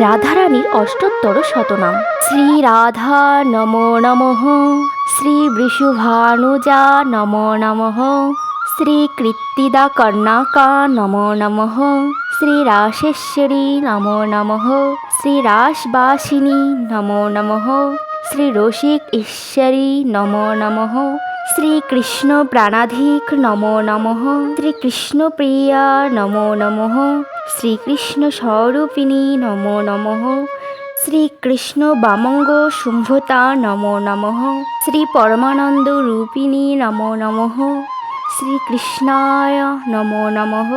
রাধারানীর অষ্টোত্তর শতনাম। শ্রী রাধা নমো নমঃ। শ্রী বৃষুভানুজা নম নমঃ। শ্রী কৃত্তিদা কর্ণাকা নমো নমঃ। শ্রী রাশেশ্বরী নমো নমঃ। শ্রী রাসবাসিনী নমো নমঃ। শ্রী রসিক ঈশ্বরী নমো নমঃ। শ্রীকৃষ্ণ প্রাণাধিক নমো নমঃ। শ্রীকৃষ্ণ প্রিয়া নমো নমঃ। শ্রীকৃষ্ণ স্বরূপিণী নমো নমঃ। শ্রীকৃষ্ণ বামঙ্গ শুম্ভতা নমো নমঃ। শ্রী পরমানন্দ রূপিণী নমো নমঃ। শ্রীকৃষ্ণায় নমো নমঃ।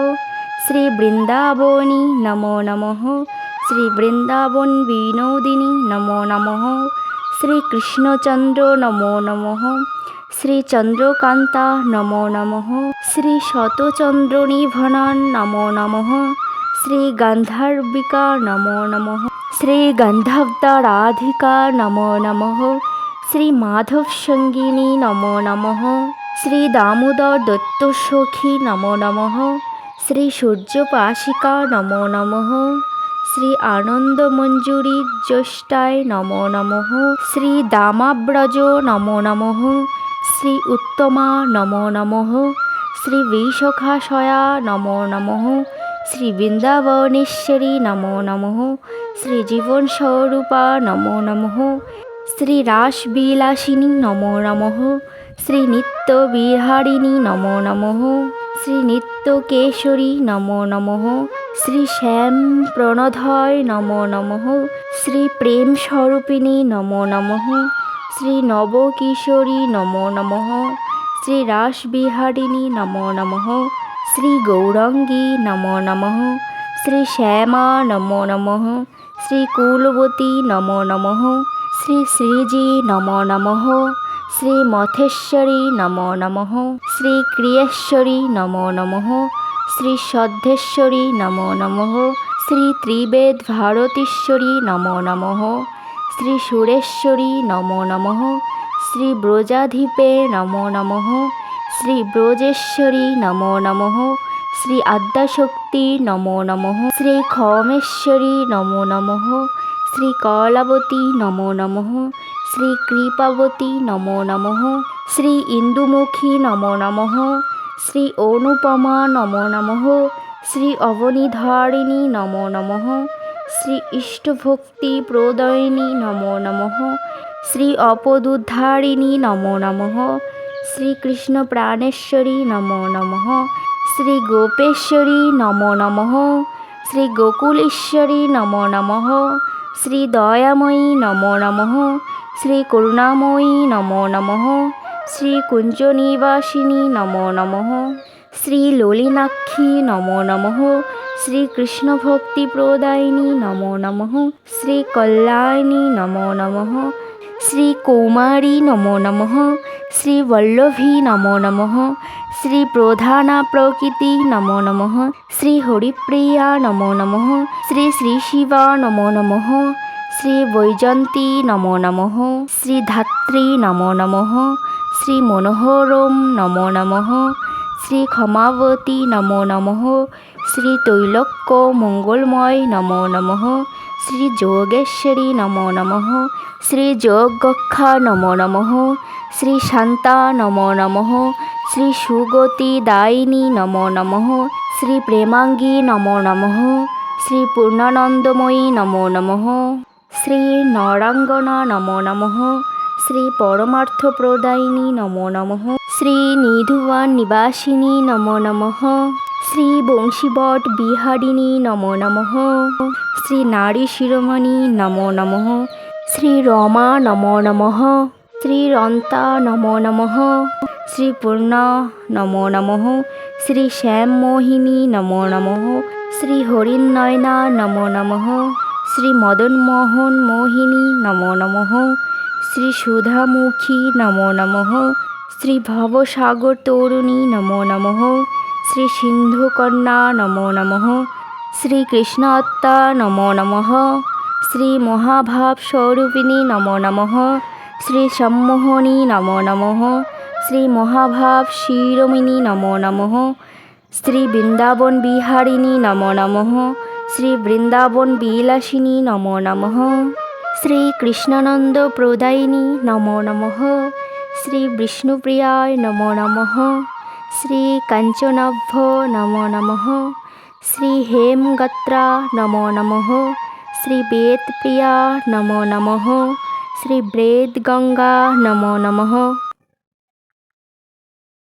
শ্রী বৃন্দাবনী নমো নমঃ। শ্রী বৃন্দাবন বিনোদিনী নমো নমঃ। শ্রীকৃষ্ণচন্দ্র নমো নমঃ। শ্রী চন্দ্রকান্তা নমো নমঃ। শ্রী শতচন্দ্রনিভনন নমো নমঃ। শ্রী গান্ধার্বিকা নমো নমঃ শ্রী গন্ধব্দা রাধিকা নমো নমঃ শ্রী মাধব সঙ্গিনী নমো নমঃ শ্রী দামোদর দত্ত সখী নমো নমঃ শ্রী সূর্যপাশিকা নমো নমঃ শ্রী আনন্দ মঞ্জুরি জ্যেষ্ঠায় নমো নমঃ শ্রী দামাব্রজ নমো নমঃ শ্রী উত্তমা নমো নমঃ শ্রী বিশখাশয়া নমো নমঃ শ্রী বৃন্দাবনেশ্বরী নমো নমঃ। শ্রী জীবন স্বরূপা নমো নমঃ। শ্রী রাসবিলাসিনী নমো নমঃ। শ্রী নিত্য বিহারিণী নমো নমঃ। শ্রী নিত্য কেশরী নমো নমঃ। শ্রী শ্যাম প্রণধয় নমো নমঃ। শ্রী প্রেম স্বরূপিণী নমো নমঃ। শ্রী নবকিশোরী নমো নমঃ। শ্রী রাসবিহারিণী নমো নমঃ। শ্রী গৌরঙ্গী নম নমঃ শ্রী শ্যামা নম নমঃ শ্রী কুলবতী নম নমঃ শ্রী শ্রীজি নম নমঃ শ্রী মথেশ্বরী নম নমঃ শ্রী ক্রিয়েশ্বরী নম নমঃ শ্রী সদ্ধেশ্বরী নম নমঃ শ্রী ত্রিবেদ ভারতীশ্বরী নম নমঃ শ্রী সুরেশ্বরী নম নমঃ শ্রী ব্রজাধিপে নম নমঃ শ্রী ব্রজেশ্বরী নমো নমঃ শ্রী আদ্যাশক্তি নমো নমঃ শ্রী ক্ষমেশ্বরী নমো নমঃ শ্রী কলাবতী নমো নমঃ শ্রী কৃপাবতী নমো নমঃ শ্রী ইন্দুমুখী নমো নমঃ শ্রী অনুপমা নমো নমঃ শ্রী অবনীধারিণী নমো নমঃ শ্রী ইষ্টভক্তি প্রদয়িনী নমো নমঃ শ্রী অপদুদ্ধারিণী নমো নমঃ শ্রীকৃষ্ণ প্রাণেশ্বরী নমো নমঃ শ্রী গোপেশ্বরী নমো নমঃ শ্রী গোকুলেশ্বরী নমো নমঃ শ্রী দয়াময়ী নমো নমঃ শ্রী করুণাময়ী নমো নমঃ শ্রী কুঞ্জনিবাসিনী নমো নমঃ শ্রী ললিনাক্ষী নমো নমঃ শ্রী কৃষ্ণভক্তি প্রদায়িনী নমো নমঃ শ্রী কল্যাণী নমো নমঃ শ্রী কৌমারী নমো নমঃ শ্রী বল্লভী নমো নমঃ শ্রী প্রধানা প্রকৃতি নমো নমঃ শ্রী হরিপ্রিয়া নমো নমঃ শ্রী শ্রী শিবা নমো নমঃ শ্রী বৈজন্তী নমো নমঃ শ্রী ধাত্রী নমো নমঃ শ্রী মনোহরম নমো নমঃ শ্রী ক্ষমাবতী নমো নমঃ শ্রী তৈলক্য মঙ্গলময় নমো নমঃ শ্রী যোগেশ্বরী নমো নমঃ। শ্রী যোগক্ষা নমো নমঃ। শ্রী শান্তা নমো নমঃ। শ্রী সুগতি দায়িনী নমো নমঃ। শ্রী প্রেমাঙ্গী নমো নমঃ। শ্রী পূর্ণানন্দময়ী নমো নমঃ। শ্রী নরাঙ্গনা নমো নমঃ। শ্রী পরমার্থ প্রদায়িনী নমো নমঃ। শ্রী নিধুবান নিবাসিনী নমো নমঃ। শ্রী বংশীবট বিহারিণী নমো নমঃ শ্রী নারী শিরোমণি নমো নমঃ শ্রী রমা নমো নমঃ শ্রী রন্তা নমো নমঃ শ্রী পূর্ণা নমো নমঃ শ্রী শ্যাম মোহিনী নমো নমঃ শ্রী হরিণনয়না নমো নমঃ শ্রী মদনমোহন মোহিনী নমো নমঃ শ্রী সুধামুখী নমো নমঃ শ্রী ভবসাগর তরুণী নমো নমঃ শ্রী সিন্ধুকন্যা নমো নমঃ শ্রী কৃষ্ণাত্মা নমো নমঃ শ্রী মহাভাব স্বরূপিণী নমো নমঃ শ্রী সম্মোহনী নমো নমঃ শ্রী মহাভাব শিরোমিনী নমো নমঃ শ্রী বৃন্দাবন বিহারিণী নমো নমঃ শ্রী বৃন্দাবন বিলাসিনী নমো নমঃ শ্রী কৃষ্ণানন্দ প্রদায়িনী নমো নমঃ শ্রী বিষ্ণুপ্রিয়ায় নমো নমঃ শ্রী কাঞ্চনাভ্য নমো নমঃ শ্রী হেমগত্রা নমো নমঃ শ্রী বেদপ্রিয়া নমো নমঃ শ্রী বেদগঙ্গা নমো নমঃ